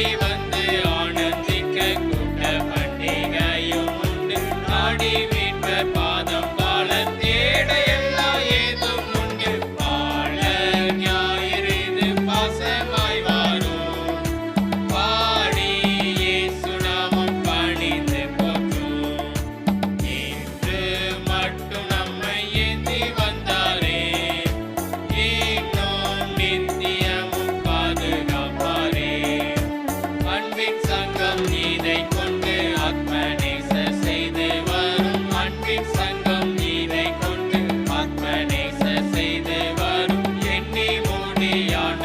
Stephen. இயக்கம் இதை கொண்டு ஆத்மநேச செய்து வரும். அன்பின் சங்கம் இதை கொண்டு ஆத்மநேச செய்து வரும். எண்ணி மூடியான